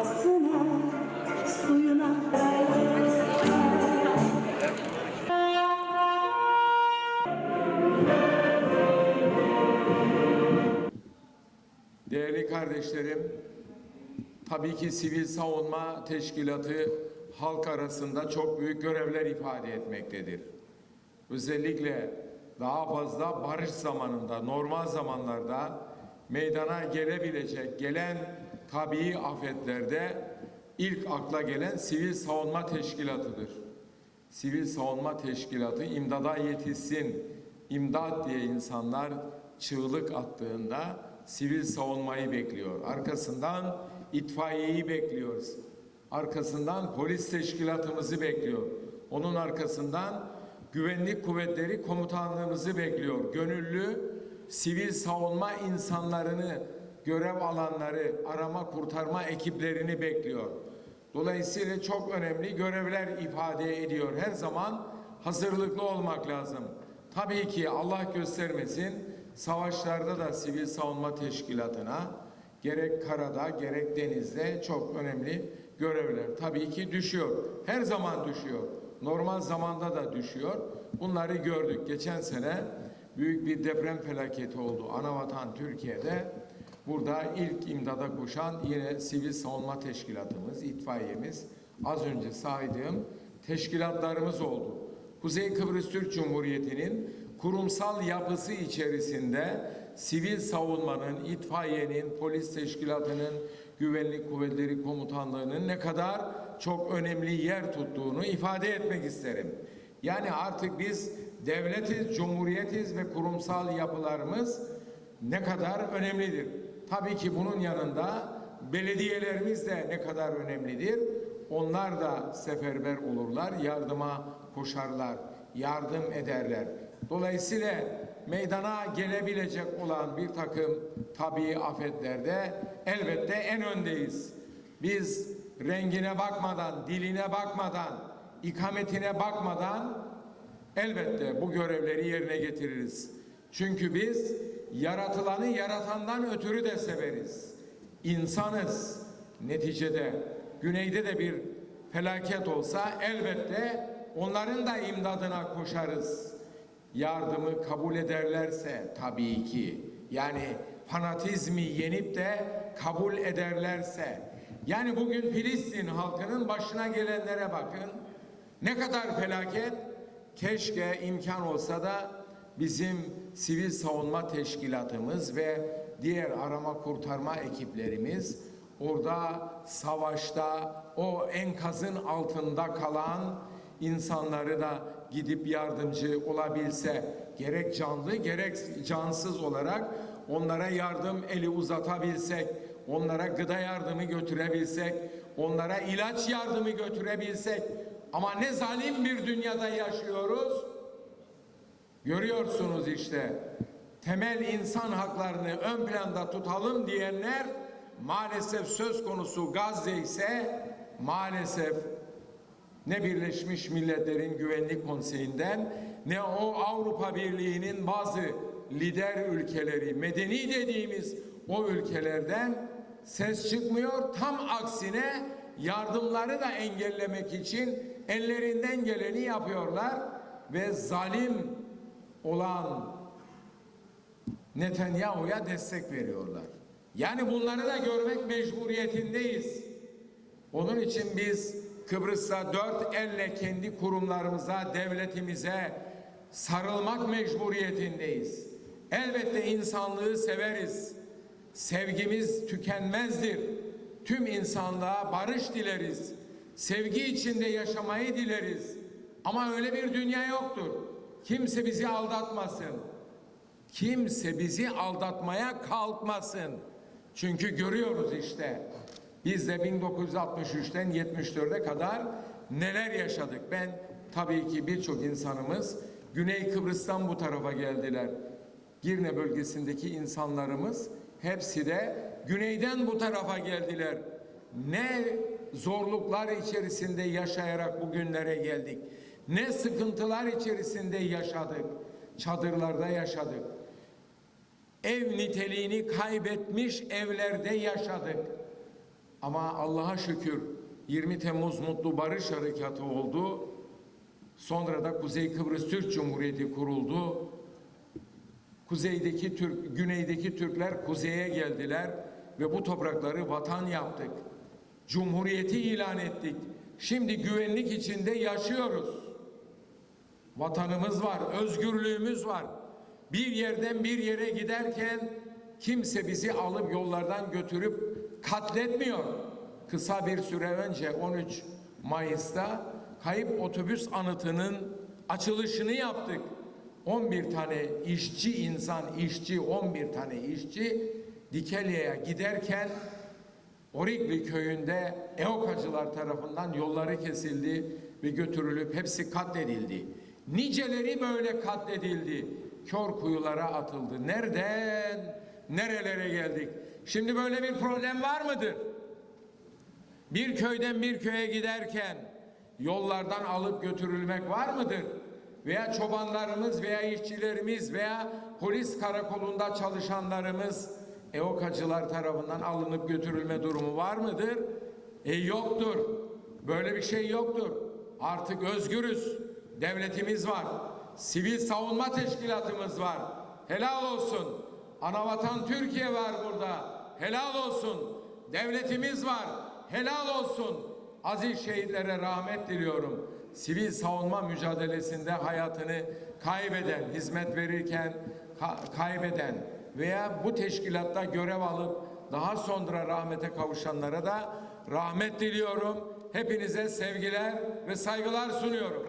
Havasına, suyuna Değerli kardeşlerim, tabii ki sivil savunma teşkilatı halk arasında çok büyük görevler ifade etmektedir. Özellikle daha fazla barış zamanında, normal zamanlarda meydana gelebilecek, gelen tabii afetlerde ilk akla gelen sivil savunma teşkilatıdır. Sivil savunma teşkilatı imdada yetişsin, imdat diye insanlar çığlık attığında sivil savunmayı bekliyor. Arkasından itfaiyeyi bekliyoruz. Arkasından polis teşkilatımızı bekliyor. Onun arkasından güvenlik kuvvetleri komutanlığımızı bekliyor. Gönüllü sivil savunma insanlarını, görev alanları, arama kurtarma ekiplerini bekliyor. Dolayısıyla çok önemli görevler ifade ediyor. Her zaman hazırlıklı olmak lazım. Tabii ki Allah göstermesin savaşlarda da sivil savunma teşkilatına gerek karada gerek denizde çok önemli görevler tabii ki düşüyor. Her zaman düşüyor. Normal zamanda da düşüyor. Bunları gördük. Geçen sene büyük bir deprem felaketi oldu. Anavatan Türkiye'de. Burada ilk imdada koşan yine sivil savunma teşkilatımız, itfaiyemiz, az önce saydığım teşkilatlarımız oldu. Kuzey Kıbrıs Türk Cumhuriyeti'nin kurumsal yapısı içerisinde sivil savunmanın, itfaiyenin, polis teşkilatının, güvenlik kuvvetleri komutanlığının ne kadar çok önemli yer tuttuğunu ifade etmek isterim. Yani artık biz devletiz, cumhuriyetiz ve kurumsal yapılarımız ne kadar önemlidir. Tabii ki bunun yanında belediyelerimiz de ne kadar önemlidir. Onlar da seferber olurlar, yardıma koşarlar, yardım ederler. Dolayısıyla meydana gelebilecek olan bir takım tabii afetlerde elbette en öndeyiz. Biz rengine bakmadan, diline bakmadan, ikametine bakmadan elbette bu görevleri yerine getiririz. Çünkü biz yaratılanı yaratandan ötürü de severiz. İnsanız. Neticede güneyde de bir felaket olsa elbette onların da imdadına koşarız. Yardımı kabul ederlerse tabii ki yani fanatizmi yenip de kabul ederlerse yani bugün Filistin halkının başına gelenlere bakın. Ne kadar felaket. Keşke imkan olsa da bizim sivil savunma teşkilatımız ve diğer arama kurtarma ekiplerimiz orada savaşta o enkazın altında kalan insanları da gidip yardımcı olabilse gerek canlı gerek cansız olarak onlara yardım eli uzatabilsek, onlara gıda yardımı götürebilsek, onlara ilaç yardımı götürebilsek ama ne zalim bir dünyada yaşıyoruz. Görüyorsunuz işte temel insan haklarını ön planda tutalım diyenler maalesef söz konusu Gazze ise maalesef ne Birleşmiş Milletler'in Güvenlik Konseyi'nden ne o Avrupa Birliği'nin bazı lider ülkeleri, medeni dediğimiz o ülkelerden ses çıkmıyor. Tam aksine yardımları da engellemek için ellerinden geleni yapıyorlar ve zalim olan Netanyahu'ya destek veriyorlar. Yani bunları da görmek mecburiyetindeyiz. Onun için biz Kıbrıs'ta dört elle kendi kurumlarımıza, devletimize sarılmak mecburiyetindeyiz. Elbette insanlığı severiz. Sevgimiz tükenmezdir. Tüm insanlığa barış dileriz. Sevgi içinde yaşamayı dileriz. Ama öyle bir dünya yoktur. Kimse bizi aldatmasın. Kimse bizi aldatmaya kalkmasın. Çünkü görüyoruz işte. Biz de 1963'ten 74'e kadar neler yaşadık. Ben tabii ki birçok insanımız Güney Kıbrıs'tan bu tarafa geldiler. Girne bölgesindeki insanlarımız hepsi de güneyden bu tarafa geldiler. Ne zorluklar içerisinde yaşayarak bugünlere geldik. Ne sıkıntılar içerisinde yaşadık. Çadırlarda yaşadık. Ev niteliğini kaybetmiş evlerde yaşadık. Ama Allah'a şükür 20 Temmuz Mutlu Barış Harekatı oldu. Sonra da Kuzey Kıbrıs Türk Cumhuriyeti kuruldu. Kuzeydeki Türk, güneydeki Türkler kuzeye geldiler ve bu toprakları vatan yaptık. Cumhuriyeti ilan ettik. Şimdi güvenlik içinde yaşıyoruz. Vatanımız var, özgürlüğümüz var. Bir yerden bir yere giderken kimse bizi alıp yollardan götürüp katletmiyor. Kısa bir süre önce 13 Mayıs'ta kayıp otobüs anıtının açılışını yaptık. 11 tane işçi insan, işçi 11 tane işçi Dikeli'ye giderken Orikli köyünde EOKacılar tarafından yolları kesildi ve götürülüp hepsi katledildi. Niceleri böyle katledildi. Kör kuyulara atıldı. Nereden nerelere geldik? Şimdi böyle bir problem var mıdır? Bir köyden bir köye giderken yollardan alıp götürülmek var mıdır? Veya çobanlarımız veya işçilerimiz veya polis karakolunda çalışanlarımız EOKacılar tarafından alınıp götürülme durumu var mıdır? E yoktur. Böyle bir şey yoktur. Artık özgürüz. Devletimiz var. Sivil savunma teşkilatımız var. Helal olsun. Anavatan Türkiye var burada. Helal olsun. Devletimiz var. Helal olsun. Aziz şehitlere rahmet diliyorum. Sivil savunma mücadelesinde hayatını kaybeden, hizmet verirken ka- kaybeden veya bu teşkilatta görev alıp daha sonra rahmete kavuşanlara da rahmet diliyorum. Hepinize sevgiler ve saygılar sunuyorum.